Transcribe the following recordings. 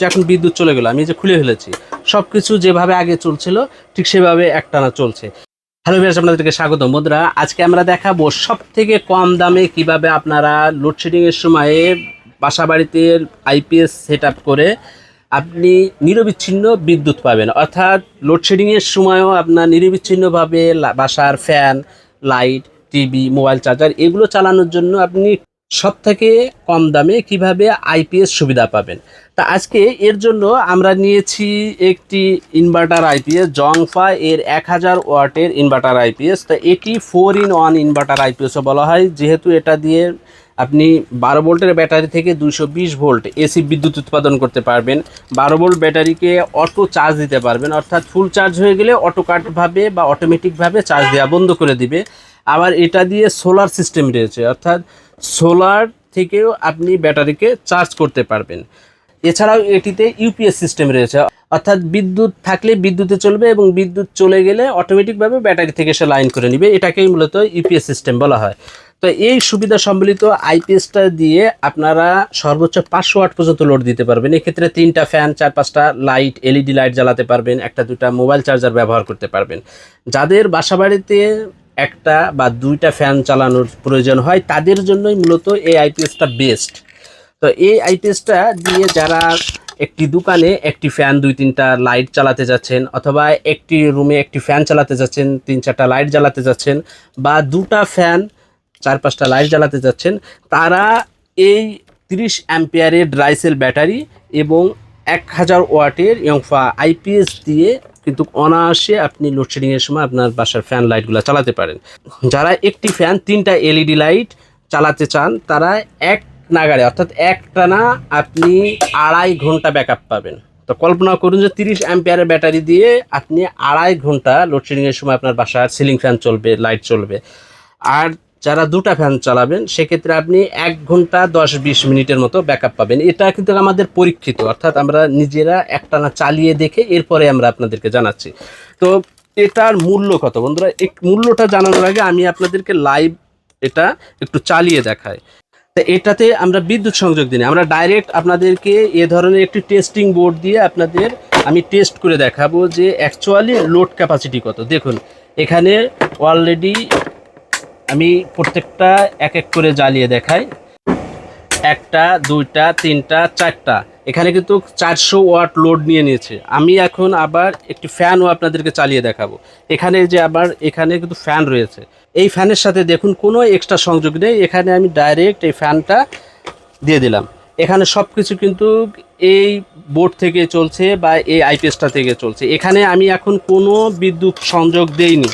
যে এখন বিদ্যুৎ চলে গেলো, আমি যে খুলে ফেলেছি সব কিছু যেভাবে আগে চলছিল, ঠিক সেভাবে একটানা চলছে। হ্যালো ভিউয়ার্স আপনাদেরকে স্বাগত বন্ধুরা, আজকে আমরা দেখাবো সব থেকে কম দামে কীভাবে আপনারা লোডশেডিং এর সময়ে বাসা বাড়িতে আইপিএস সেট করে আপনি নিরবিচ্ছিন্ন বিদ্যুৎ পাবেন। অর্থাৎ লোডশেডিং এর সময়ও আপনার নিরবিচ্ছিন্নভাবে বাসার fan light TV mobile charger এগুলো চালানোর জন্য আপনি সব থেকে কম দামে কীভাবে আইপিএস সুবিধা পাবেন? তা আজকে এর জন্য আমরা নিয়েছি একটি ইনভার্টার আইপিএস জংফা এর এক হাজার ওয়াটের ইনভার্টার আইপিএস তা এটি ফোর ইন ওয়ান ইনভার্টার আইপিএসও বলা হয়। যেহেতু এটা দিয়ে আপনি বারো ভোল্টের ব্যাটারি থেকে দুশো বিশ ভোল্ট এসি বিদ্যুৎ উৎপাদন করতে পারবেন। বারো ভোল্ট ব্যাটারিকে অটো চার্জ দিতে পারবেন। অর্থাৎ ফুল চার্জ হয়ে গেলে অটো কাটভাবে বা অটোমেটিকভাবে চার্জ দেওয়া বন্ধ করে দিবে। আবার এটা দিয়ে সোলার সিস্টেম রয়েছে, অর্থাৎ সোলার থেকেও আপনি ব্যাটারিকে চার্জ করতে পারবেন। এছাড়াও এটিতে ইউপিএস সিস্টেম রয়েছে, অর্থাৎ বিদ্যুৎ থাকলে বিদ্যুতে চলবে এবং বিদ্যুৎ চলে গেলে অটোমেটিকভাবে ব্যাটারি থেকে সে লাইন করে নেবে, এটাকেই মূলত ইউপিএস সিস্টেম বলা হয়। তো এই সুবিধা সম্বলিত আইপিএসটা দিয়ে আপনারা সর্বোচ্চ পাঁচশো ওয়াট পর্যন্ত লোড দিতে পারবেন। এক্ষেত্রে তিনটা ফ্যান চার পাঁচটা লাইট এলইডি লাইট জ্বালাতে পারবেন, একটা দুটা মোবাইল চার্জার ব্যবহার করতে পারবেন। যাদের বাসাবাড়িতে একটা বা দুইটা ফ্যান চালানোর প্রয়োজন হয়, তাদের জন্যই মূলত এই আইপিএসটা বেস্ট তো এই আইপিএসটা দিয়ে যারা একটি দোকানে একটি ফ্যান দুই তিনটা লাইট চালাতে যাচ্ছেন অথবা একটি রুমে একটি ফ্যান চালাতে যাচ্ছেন, তিন চারটা লাইট জ্বালাতে যাচ্ছেন বা দুটা ফ্যান চার পাঁচটা লাইট জ্বালাতে যাচ্ছেন, তারা এই তিরিশ অ্যাম্পিয়ারের ড্রাইসেল ব্যাটারি এবং এক হাজার ওয়াটের ইয়ংফা আইপিএস দিয়ে কিন্তু অনায়াসে আপনি লোডশেডিংয়ের সময় আপনার বাসার ফ্যান লাইটগুলো চালাতে পারেন। যারা একটি ফ্যান তিনটা এলইডি লাইট চালাতে চান, তারা এক নাগারে অর্থাৎ একটা না আপনি আড়াই ঘণ্টা ব্যাকআপ পাবেন। তো কল্পনা করুন যে তিরিশ অ্যাম্পিয়ারের ব্যাটারি দিয়ে আপনি আড়াই ঘণ্টা লোডশেডিংয়ের সময় আপনার বাসার সিলিং ফ্যান চলবে লাইট চলবে। আর যারা দুটা ফ্যান চালাবেন, সেক্ষেত্রে আপনি এক ঘণ্টা দশ বিশ মিনিটের মতো ব্যাকআপ পাবেন। এটা কিন্তু আমাদের পরীক্ষিত, অর্থাৎ আমরা নিজেরা একটানা চালিয়ে দেখে এরপরে আমরা আপনাদেরকে জানাচ্ছি। তো এটার মূল্য কত? বন্ধুরা, এক মূল্যটা জানানোর আগে আমি আপনাদেরকে লাইভ এটা একটু চালিয়ে দেখাই। তো এটাতে আমরা বিদ্যুৎ সংযোগ দিই আমরা ডাইরেক্ট আপনাদেরকে এ ধরনের একটি টেস্টিং বোর্ড দিয়ে আপনাদের আমি টেস্ট করে দেখাবো যে অ্যাকচুয়ালি লোড ক্যাপাসিটি কত। দেখুন, এখানে অলরেডি আমি প্রত্যেকটা এক এক করে জ্বালিয়ে দেখাই। একটা, দুইটা, তিনটা, চারটা। এখানে কিন্তু চারশো ওয়াট লোড নিয়ে নিয়েছে। আমি এখন আবার একটি ফ্যানও আপনাদেরকে চালিয়ে দেখাবো। এখানে যে আবার, এখানে কিন্তু ফ্যান রয়েছে। এই ফ্যানের সাথে দেখুন, কোনো এক্সট্রা সংযোগ নেই। এখানে আমি ডাইরেক্ট এই ফ্যানটা দিয়ে দিলাম। এখানে সব কিছু কিন্তু এই বোর্ড থেকে চলছে বা এই আইপিএসটা থেকে চলছে। এখানে আমি এখন কোনো বিদ্যুৎ সংযোগ দেইনি।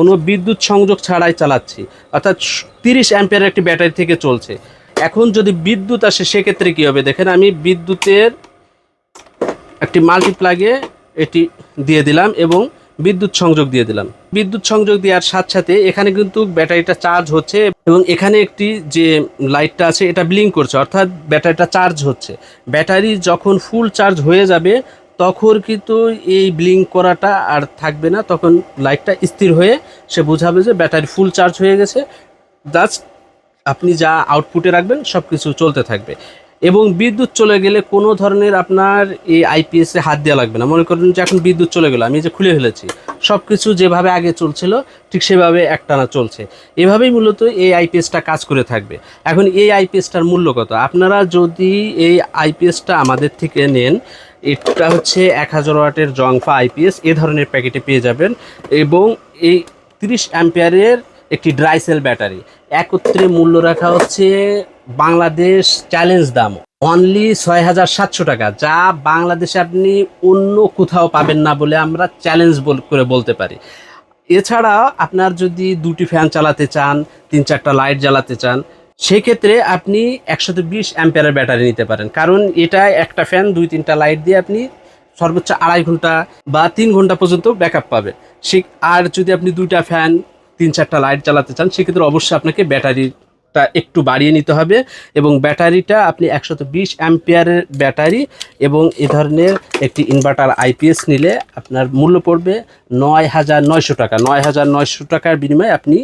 কোনো বিদ্যুৎ সংযোগ ছাড়াই চালাচ্ছি। অর্থাৎ তিরিশ অ্যাম্পিয়ার একটি ব্যাটারি থেকে চলছে। এখন যদি বিদ্যুৎ আসে, সেক্ষেত্রে কী হবে? দেখেন আমি বিদ্যুতের একটি মাল্টিপ্লাগে এটি দিয়ে দিলাম এবং বিদ্যুৎ সংযোগ দিয়ে দিলাম। বিদ্যুৎ সংযোগ দেওয়ার সাথে সাথে এখানে কিন্তু ব্যাটারিটা চার্জ হচ্ছে এবং এখানে একটি যে লাইটটা আছে, এটা ব্লিঙ্ক করছে। অর্থাৎ ব্যাটারিটা চার্জ হচ্ছে। ব্যাটারি যখন ফুল চার্জ হয়ে যাবে তখন কিন্তু এই ব্লিঙ্ক করাটা আর থাকবে না। তখন লাইটটা স্থির হয়ে সে বোঝাবে যে ব্যাটারি ফুল চার্জ হয়ে গেছে। জাস্ট আপনি যা আউটপুটে রাখবেন সব কিছু চলতে থাকবে। এবং বিদ্যুৎ চলে গেলে কোনো ধরনের আপনার এই আইপিএসে হাত দেওয়া লাগবে না। মনে করেন যে এখন বিদ্যুৎ চলে গেলো, আমি যে খুলে ফেলেছি। সব কিছু যেভাবে আগে চলছিল, ঠিক সেভাবে একটানা চলছে। এভাবেই মূলত এই আইপিএসটা কাজ করে থাকবে। এখন এই আইপিএসটার মূল্য কত? আপনারা যদি এই আইপিএসটা আমাদের থেকে নেন, এটা হচ্ছে এক হাজার ওয়াটের জংফা আইপিএস, এ ধরনের প্যাকেটে পেয়ে যাবেন। এবং এই তিরিশ অ্যাম্পিয়ারের একটি ড্রাই সেল ব্যাটারি। একত্রে মূল্য রাখা হচ্ছে বাংলাদেশ চ্যালেঞ্জ দাম অনলি ছয় হাজার সাতশো টাকা, যা বাংলাদেশে আপনি অন্য কোথাও পাবেন না বলে আমরা চ্যালেঞ্জ করে বলতে পারি। এছাড়া আপনার যদি দুটি ফ্যান চালাতে চান, তিন চারটা লাইট জ্বালাতে চান, সেক্ষেত্রে আপনি একশত বিশ অ্যাম্পিয়ারের ব্যাটারি নিতে পারেন। কারণ এটা একটা ফ্যান দুই তিনটা লাইট দিয়ে আপনি সর্বোচ্চ আড়াই ঘণ্টা বা তিন ঘণ্টা পর্যন্ত ব্যাক আপ পাবেন। সে, আর যদি আপনি দুইটা ফ্যান তিন চারটা লাইট চালাতে চান, সেক্ষেত্রে অবশ্যই আপনাকে ব্যাটারিটা একটু বাড়িয়ে নিতে হবে এবং ব্যাটারিটা আপনি একশত বিশ অ্যাম্পিয়ারের ব্যাটারি এবং এ ধরনের একটি ইনভার্টার আইপিএস নিলে আপনার মূল্য পড়বে নয় হাজার নয়শো টাকা। নয় হাজার নয়শো টাকার বিনিময়ে আপনি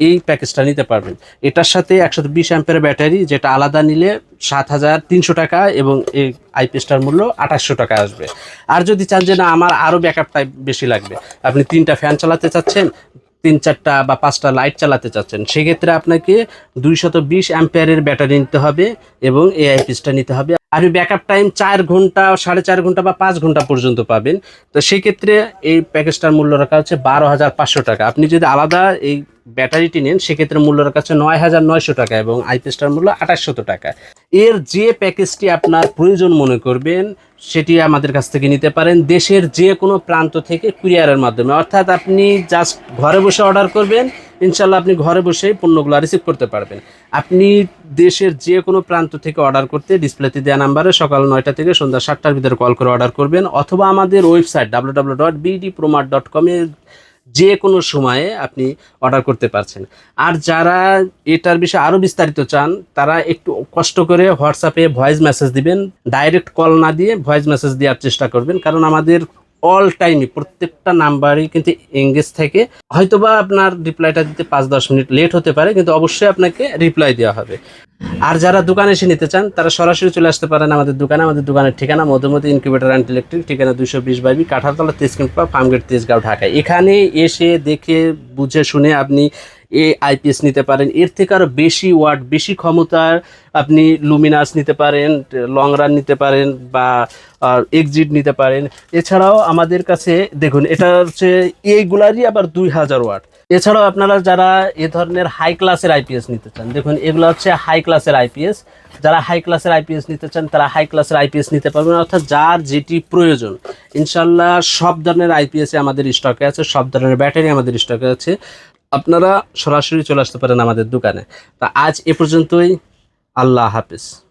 এই প্যাকেজটা নিতে পারবেন। এটার সাথে একশো বিশ অ্যাম্পের ব্যাটারি যেটা আলাদা নিলে সাত হাজার তিনশো টাকা এবং এই আইপিএসটার মূল্য আঠাশশো টাকা আসবে। আর যদি চান যে না, আমার আরও ব্যাকআপ টাইপ বেশি লাগবে। আপনি তিনটা ফ্যান চালাতে চাচ্ছেন তিন চারটা বা পাঁচটা লাইট চালাতে চাচ্ছেন, সেক্ষেত্রে আপনাকে দুইশত বিশ অ্যাম্পেয়ারের ব্যাটারি নিতে হবে এবং এআই পিসটা নিতে হবে। আর ব্যাকআপ টাইম চার ঘণ্টা, সাড়ে চার ঘণ্টা বা পাঁচ ঘণ্টা পর্যন্ত পাবেন। তো সেক্ষেত্রে এই প্যাকেজটার মূল্য রাখা হচ্ছে বারো হাজার পাঁচশো টাকা। আপনি যদি আলাদা এই ব্যাটারিটি নেন, সেক্ষেত্রে মূল্য কাছে নয় হাজার নয়শো টাকা এবং আইপিএসটার মূল্য আঠাশশত টাকা। এর যে প্যাকেজটি আপনার প্রয়োজন মনে করবেন, সেটি আমাদের কাছ থেকে নিতে পারেন। দেশের যে কোনো প্রান্ত থেকে কুরিয়ারের মাধ্যমে। অর্থাৎ আপনি জাস্ট ঘরে বসে অর্ডার করবেন ইনশাল্লাহ আপনি ঘরে বসেই পণ্যগুলো রিসিভ করতে পারবেন। আপনি দেশের যে কোনো প্রান্ত থেকে অর্ডার করতে ডিসপ্লেতে দেওয়া নাম্বারে সকাল নয়টা থেকে সন্ধ্যা সাতটার ভিতরে কল করে অর্ডার করবেন, অথবা আমাদের website W W dot BD Promar dot কমে যে কোনো সময়ে আপনি অর্ডার করতে পারছেন। আর যারা এটার বিষয়ে আরও বিস্তারিত চান, তারা একটু কষ্ট করে হোয়াটসঅ্যাপে ভয়েস মেসেজ দিবেন। ডাইরেক্ট কল না দিয়ে ভয়েস মেসেজ দেওয়ার চেষ্টা করবেন, কারণ আমাদের অল টাইমই প্রত্যেকটা নাম্বারই কিন্তু এঙ্গেজ থাকে, হয়তোবা আপনার রিপ্লাইটা দিতে পাঁচ দশ মিনিট লেট হতে পারে, কিন্তু অবশ্যই আপনাকে রিপ্লাই দেওয়া হবে। আর যারা দোকানে এসে নিতে চান, তারা সরাসরি চলে আসতে পারেন আমাদের দোকানে। আমাদের দোকানের ঠিকানা মধুমতি ইনকিউবেটার অ্যান্ড ইলেকট্রিক ঠিকানা দুশো বিশ বাইবি কাঁঠালতলা তেজকিম্পা ফার্মগেট তেজগাঁও ঢাকায় এখানে এসে দেখে, বুঝে শুনে আপনি এ আইপিএস নিতে পারেন। এর থেকে আরও বেশি ওয়াট, বেশি ক্ষমতার আপনি লুমিনাস নিতে পারেন লং রান নিতে পারেন বা এক্সিট নিতে পারেন। এছাড়াও আমাদের কাছে, দেখুন, এটা হচ্ছে এইগুলারই আবার দুই হাজার ওয়াট। এছাড়াও আপনারা যারা এ ধরনের হাই ক্লাসের আইপিএস নিতে চান, দেখুন, এগুলো হচ্ছে হাই ক্লাসের আইপিএস যারা হাই ক্লাসের আইপিএস নিতে চান, তারা হাই ক্লাসের আইপিএস নিতে পারবেন, অর্থাৎ যার যেটি প্রয়োজন। ইনশাল্লাহ সব ধরনের আইপিএস আমাদের স্টকে আছে, সব ধরনের ব্যাটারি আমাদের স্টকে আছে। আপনারা সরাসরি চলে আসতে পারেন আমাদের দোকানে। তা আজ এ পর্যন্তই। আল্লাহ হাফিজ।